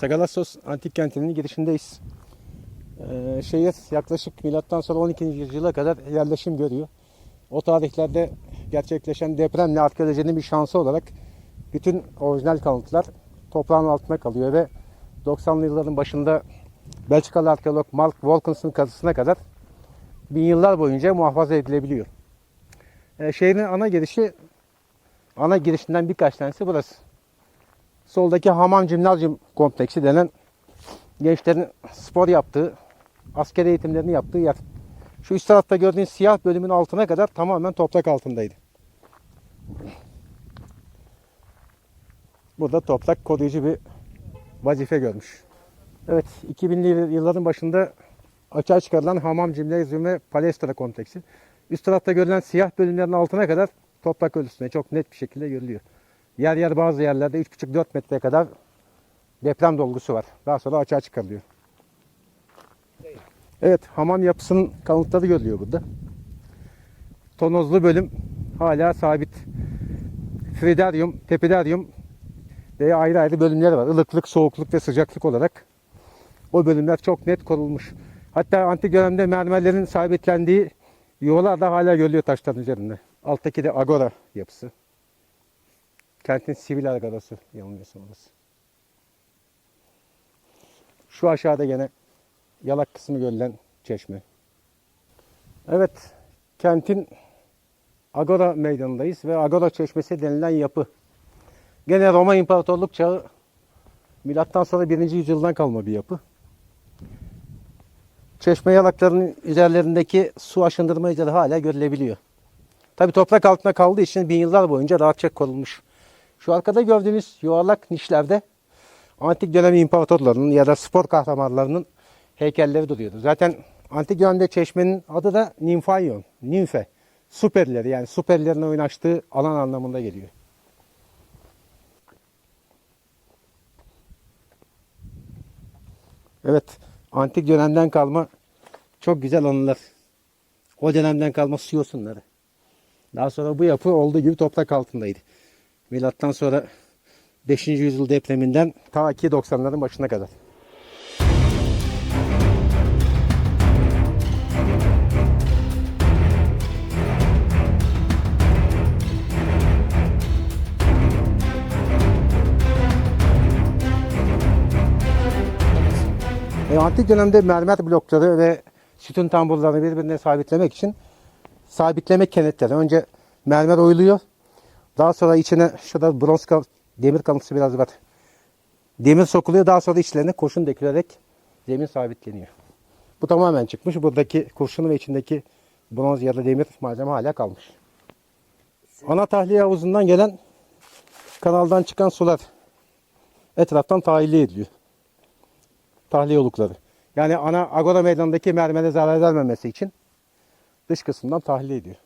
Sagalassos antik kentinin girişindeyiz. Ee, şehir yaklaşık milattan sonra 12. yüzyıla kadar yerleşim görüyor. O tarihlerde gerçekleşen depremle arkeolojinin bir şansı olarak bütün orijinal kalıntılar toprağın altında kalıyor ve 90'lı yılların başında Belçikalı arkeolog Mark Wilkins'ın kazısına kadar bin yıllar boyunca muhafaza edilebiliyor. Ee, şehrin ana girişi ana girişinden birkaç tanesi burası. Soldaki hamam cimnazyum kompleksi denen gençlerin spor yaptığı, askeri eğitimlerini yaptığı yer. Şu üst tarafta gördüğünüz siyah bölümün altına kadar tamamen toprak altındaydı. Burada toprak koruyucu bir vazife görmüş. Evet, 2000'li yılların başında açığa çıkarılan hamam, cimnazyum ve palestra kompleksi. Üst tarafta görülen siyah bölümlerin altına kadar toprak ölüsüne çok net bir şekilde görülüyor. Yer yer bazı yerlerde 3,5-4 metreye kadar deprem dolgusu var. Daha sonra açığa çıkarılıyor. Evet, hamam yapısının kalıntıları görülüyor burada. Tonozlu bölüm hala sabit. Fridaryum, tepidaryum veya ayrı ayrı bölümler var. Ilıklık, soğukluk ve sıcaklık olarak. O bölümler çok net korunmuş. Hatta antik dönemde mermerlerin sabitlendiği yuvalar da hala görülüyor taşların üzerinde. Alttaki de agora yapısı. Kentin sivil agorası yanılmıyorsam orası. Şu aşağıda gene yalak kısmı görülen çeşme. Evet, kentin Agora meydanındayız ve Agora çeşmesi denilen yapı. Gene Roma İmparatorluk çağı milattan sonra 1. yüzyıldan kalma bir yapı. Çeşme yalaklarının üzerlerindeki su aşındırma izleri hala görülebiliyor. Tabi toprak altında kaldığı için bin yıllar boyunca rahatça korunmuş. Şu arkada gördüğünüz yuvarlak nişlerde antik dönem imparatorlarının ya da spor kahramanlarının heykelleri duruyordu. Zaten antik dönemde çeşmenin adı da Nimfaion, Nimfe. Süperleri yani süperlerin oynaştığı alan anlamında geliyor. Evet, antik dönemden kalma çok güzel anılar. O dönemden kalma su yosunları. Daha sonra bu yapı olduğu gibi toprak altındaydı. Milattan sonra 5. yüzyıl depreminden ta ki 90'ların başına kadar. E, antik dönemde mermer blokları ve sütun tamburlarını birbirine sabitlemek için sabitleme kenetleri. Önce mermer oyuluyor. Daha sonra içine şurada bronz kal- demir kalıntısı biraz var. Demir sokuluyor. Daha sonra içlerine kurşun dökülerek zemin sabitleniyor. Bu tamamen çıkmış. Buradaki kurşunu ve içindeki bronz ya da demir malzeme hala kalmış. Ana tahliye havuzundan gelen kanaldan çıkan sular etraftan tahliye ediliyor. Tahliye olukları. Yani ana agora meydanındaki mermere zarar vermemesi için dış kısmından tahliye ediyor.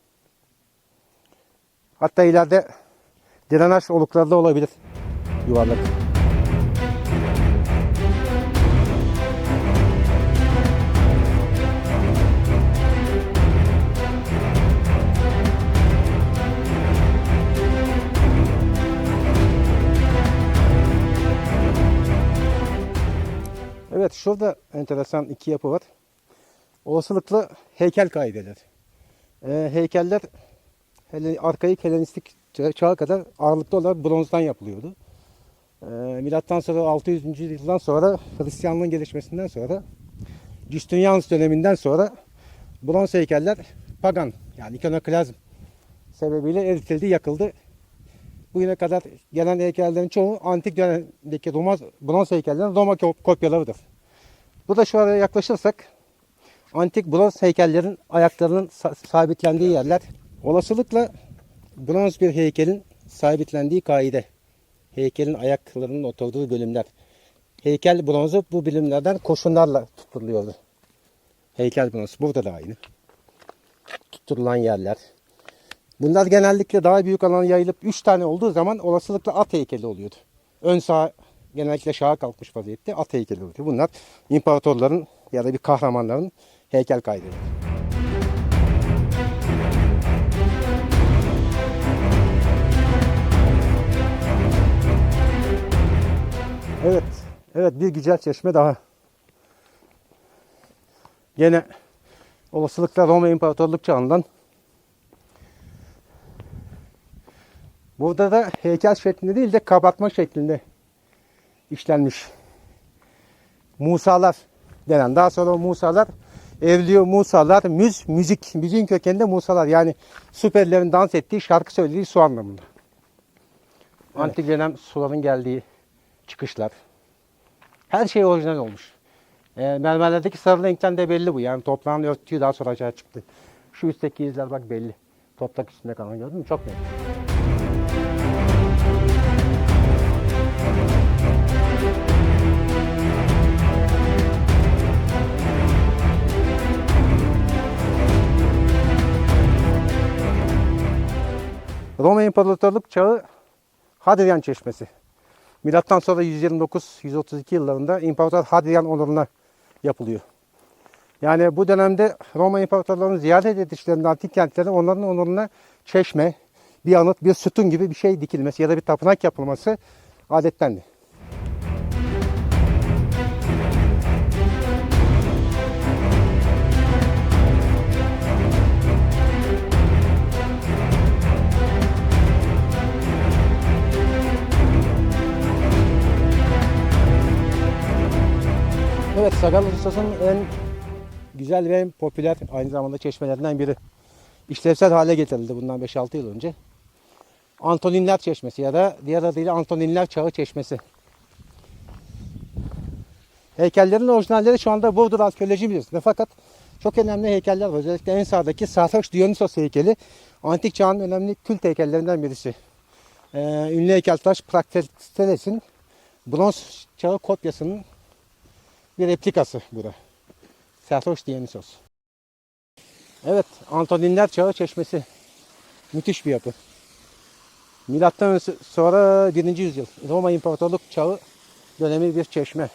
Hatta ileride drenaj olukları da olabilir yuvarlak. Evet şurada enteresan iki yapı var. Olasılıkla heykel kaideleri. Ee, heykeller hele, arkaik Helenistik ça- çağa kadar ağırlıklı olarak bronzdan yapılıyordu. Ee, milattan sonra 600. yıldan sonra Hristiyanlığın gelişmesinden sonra Justinianus döneminden sonra bronz heykeller pagan yani ikonoklazm sebebiyle eritildi, yakıldı. Bugüne kadar gelen heykellerin çoğu antik dönemdeki Roma, bronz heykellerin Roma kop- kopyalarıdır. Bu da şu araya yaklaşırsak antik bronz heykellerin ayaklarının sa- sabitlendiği yerler. Olasılıkla bronz bir heykelin sabitlendiği kaide. Heykelin ayaklarının oturduğu bölümler. Heykel bronzu bu bilimlerden koşunlarla tutuluyordu. Heykel bronzu burada da aynı. Tutturulan yerler. Bunlar genellikle daha büyük alana yayılıp 3 tane olduğu zaman olasılıkla at heykeli oluyordu. Ön sağ genellikle şaha kalkmış vaziyette at heykeli oluyordu. Bunlar imparatorların ya da bir kahramanların heykel kaydeleri. Evet, evet Evet bir güzel çeşme daha. Gene olasılıkla Roma İmparatorluk çağından. Burada da heykel şeklinde değil de kabartma şeklinde işlenmiş. Musalar denen. Daha sonra o Musalar Evliyo Musalar, müz, müzik. Müziğin kökeninde Musalar. Yani süperlerin dans ettiği, şarkı söylediği su anlamında. Antik dönem suların geldiği çıkışlar. Her şey orijinal olmuş. E, mermerlerdeki sarı renkten de belli bu. Yani toprağın örttüğü daha sonra açığa çıktı. Şu üstteki izler bak belli. Toprak üstünde kalan gördün mü? Çok net. Roma İmparatorluk çağı Hadrian Çeşmesi. Milattan sonra 129-132 yıllarında İmparator Hadrian onuruna yapılıyor. Yani bu dönemde Roma İmparatorlarının ziyaret edişlerinde antik kentlerin onların onuruna çeşme, bir anıt, bir sütun gibi bir şey dikilmesi ya da bir tapınak yapılması adettendi. Evet, Sagal Usta'nın en güzel ve en popüler aynı zamanda çeşmelerinden biri. İşlevsel hale getirildi bundan 5-6 yıl önce. Antoninler Çeşmesi ya da diğer adıyla Antoninler Çağı Çeşmesi. Heykellerin orijinalleri şu anda Burdur Arkeoloji Müzesi'nde fakat çok önemli heykeller var. Özellikle en sağdaki Sarhoş Dionysos heykeli antik çağın önemli kült heykellerinden birisi. Ee, ünlü heykeltıraş Praxiteles bronz çağı kopyasının bir replikası bu da. Sarhoş Dionysos. Evet, Antoninler Çağı Çeşmesi. Müthiş bir yapı. Milattan sonra 1. yüzyıl Roma İmparatorluk Çağı dönemi bir çeşme.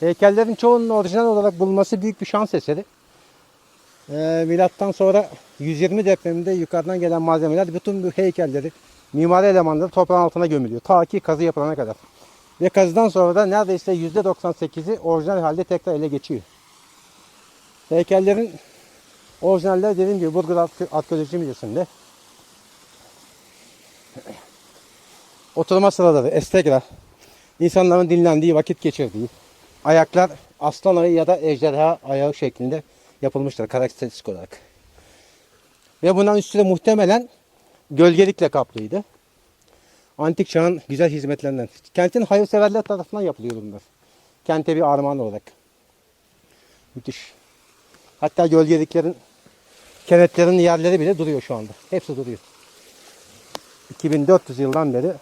Heykellerin çoğunun orijinal olarak bulunması büyük bir şans eseri. Ee, milattan sonra 120 depreminde yukarıdan gelen malzemeler bütün bu heykelleri, mimari elemanları toprağın altına gömülüyor. Ta ki kazı yapılana kadar. Ve kazıdan sonra da neredeyse %98'i orijinal halde tekrar ele geçiyor. Heykellerin orijinalleri dediğim gibi Burgur Arke- Arkeoloji Müzesi'nde. Oturma sıraları, estegra, insanların dinlendiği, vakit geçirdiği, ayaklar aslan ayı ya da ejderha ayağı şeklinde yapılmıştır karakteristik olarak. Ve bundan üstüne muhtemelen gölgelikle kaplıydı. Antik çağın güzel hizmetlerinden. Kentin hayırseverler tarafından yapılıyor bunlar. Kente bir armağan olarak. Müthiş. Hatta gölgeliklerin kenetlerin yerleri bile duruyor şu anda. Hepsi duruyor. 2400 yıldan beri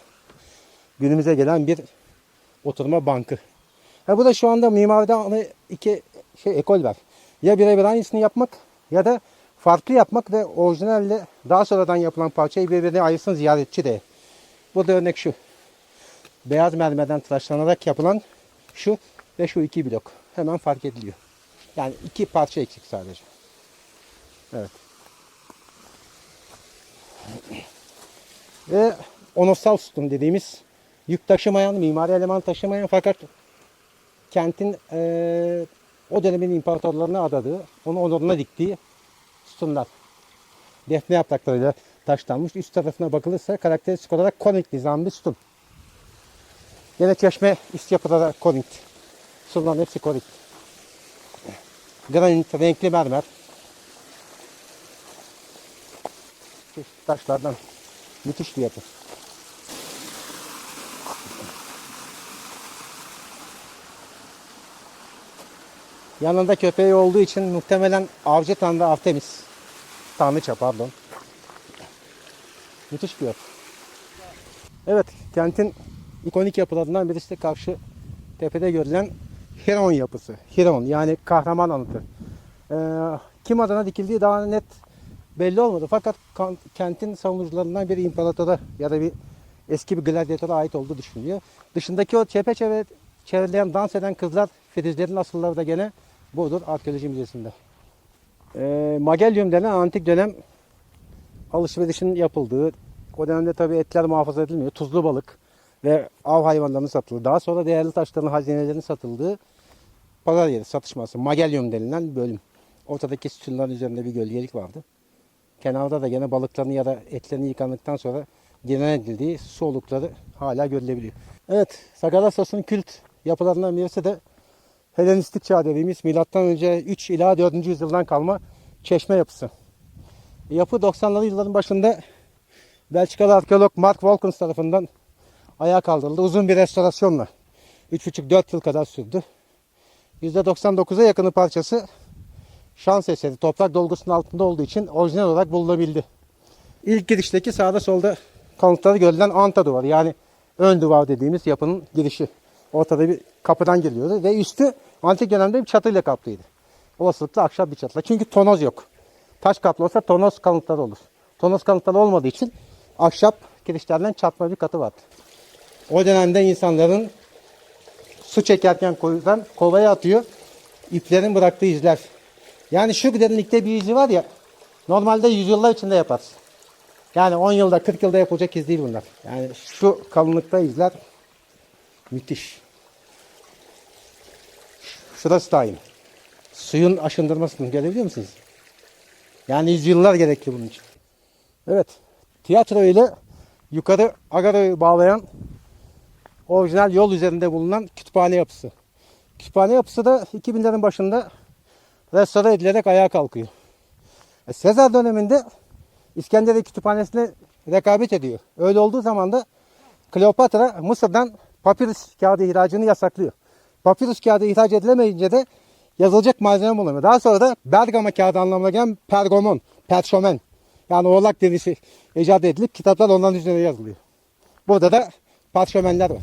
günümüze gelen bir oturma bankı. Ha bu da şu anda mimaride iki şey ekol var. Ya birebir aynısını yapmak ya da farklı yapmak ve orijinalle daha sonradan yapılan parçayı birbirine ayırsın ziyaretçi de. Bu da örnek şu. Beyaz mermerden tıraşlanarak yapılan şu ve şu iki blok. Hemen fark ediliyor. Yani iki parça eksik sadece. Evet. Ve onosal sütun dediğimiz yük taşımayan, mimari eleman taşımayan fakat kentin eee, o dönemin imparatorlarına adadığı, onu onuruna diktiği sütunlar. Defne yapraklarıyla taşlanmış. Üst tarafına bakılırsa karakteristik olarak konik nizam sütun. Yine çeşme üst yapıda da konik. Sütunların hepsi konik. Granit, renkli mermer. Çeşitli taşlardan müthiş bir yapı. Yanında köpeği olduğu için muhtemelen avcı tanrı Artemis. Tanrıça pardon. Müthiş bir yapı. Evet, kentin ikonik yapılarından birisi de karşı tepede görülen Hiron yapısı. Hiron yani kahraman anıtı. Ee, kim adına dikildiği daha net belli olmadı. Fakat kentin savunucularından bir imparatora ya da bir eski bir gladyatora ait olduğu düşünülüyor. Dışındaki o çepeçeve çevreleyen dans eden kızlar filizlerin asılları da gene Burdur Arkeoloji Müzesi'nde. Ee, Magelyum denen antik dönem alışverişin yapıldığı, o dönemde tabii etler muhafaza edilmiyor. Tuzlu balık, ve av hayvanlarının satıldığı, daha sonra değerli taşların hazinelerin satıldığı pazar yeri satışması. Magelyum denilen bölüm. Ortadaki sütunların üzerinde bir gölgelik vardı. Kenarda da gene balıklarını ya da etlerini yıkandıktan sonra diren edildiği su hala görülebiliyor. Evet, Sagalassos'un kült yapılarından birisi de Helenistik çağ dediğimiz milattan önce 3 ila 4. yüzyıldan kalma çeşme yapısı. Yapı 90'lı yılların başında Belçikalı arkeolog Mark Wolkens tarafından ayağa kaldırıldı. Uzun bir restorasyonla 3,5-4 yıl kadar sürdü. %99'a yakını parçası şans eseri toprak dolgusunun altında olduğu için orijinal olarak bulunabildi. İlk girişteki sağda solda kanıtları görülen anta duvarı yani ön duvar dediğimiz yapının girişi. Ortada bir kapıdan giriyordu ve üstü antik dönemde bir çatıyla kaplıydı. Olasılıkla ahşap bir çatıyla. Çünkü tonoz yok. Taş kaplı olsa tonoz kanıtları olur. Tonoz kanıtları olmadığı için ahşap girişlerden çatma bir katı vardı. O dönemde insanların su çekerken koyudan kovaya atıyor. İplerin bıraktığı izler. Yani şu derinlikte bir izi var ya normalde yüzyıllar içinde yaparsın. Yani 10 yılda 40 yılda yapılacak iz değil bunlar. Yani şu kalınlıkta izler müthiş. Şurası da aynı. Suyun aşındırmasını görebiliyor musunuz? Yani yüzyıllar gerekli bunun için. Evet. Tiyatro ile yukarı Agara'yı bağlayan orijinal yol üzerinde bulunan kütüphane yapısı. Kütüphane yapısı da 2000'lerin başında restore edilerek ayağa kalkıyor. E, Sezar döneminde İskenderiye Kütüphanesi'ne rekabet ediyor. Öyle olduğu zaman da Kleopatra Mısır'dan papirüs kağıdı ihracını yasaklıyor. Papirüs kağıdı ihraç edilemeyince de yazılacak malzeme bulamıyor. Daha sonra da Bergama kağıdı anlamına gelen pergamon, perşomen yani oğlak derisi icat edilip kitaplar onların üzerine yazılıyor. Burada da parşömenler var.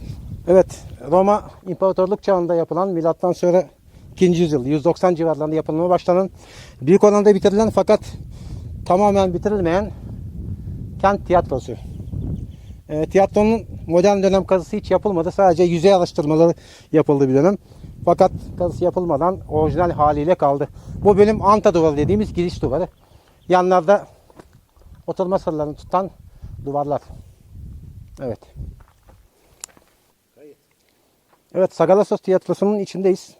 Evet, Roma İmparatorluk çağında yapılan milattan sonra 2. yüzyıl 190 civarlarında yapılmaya başlanan büyük oranda bitirilen fakat tamamen bitirilmeyen kent tiyatrosu. E, tiyatronun modern dönem kazısı hiç yapılmadı. Sadece yüzey araştırmaları yapıldı bir dönem. Fakat kazısı yapılmadan orijinal haliyle kaldı. Bu bölüm anta duvarı dediğimiz giriş duvarı. Yanlarda oturma sıralarını tutan duvarlar. Evet. Evet Sagalassos tiyatrosunun içindeyiz.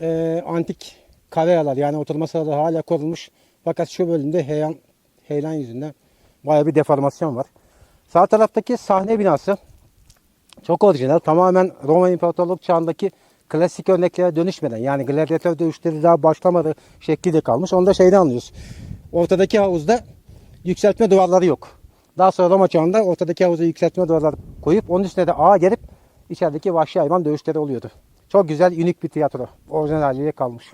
Ee, antik kareyalar yani oturma sıraları hala korunmuş. Fakat şu bölümde heyelan, heyelan yüzünden baya bir deformasyon var. Sağ taraftaki sahne binası çok orijinal. Tamamen Roma İmparatorluk çağındaki klasik örneklere dönüşmeden yani gladyatör dövüşleri daha başlamadı şekli de kalmış. Onu da şeyden anlıyoruz. Ortadaki havuzda yükseltme duvarları yok. Daha sonra Roma çağında ortadaki havuza yükseltme duvarları koyup onun üstüne de ağa gelip içerideki vahşi hayvan dövüşleri oluyordu. Çok güzel, unik bir tiyatro. Orijinal haliyle kalmış.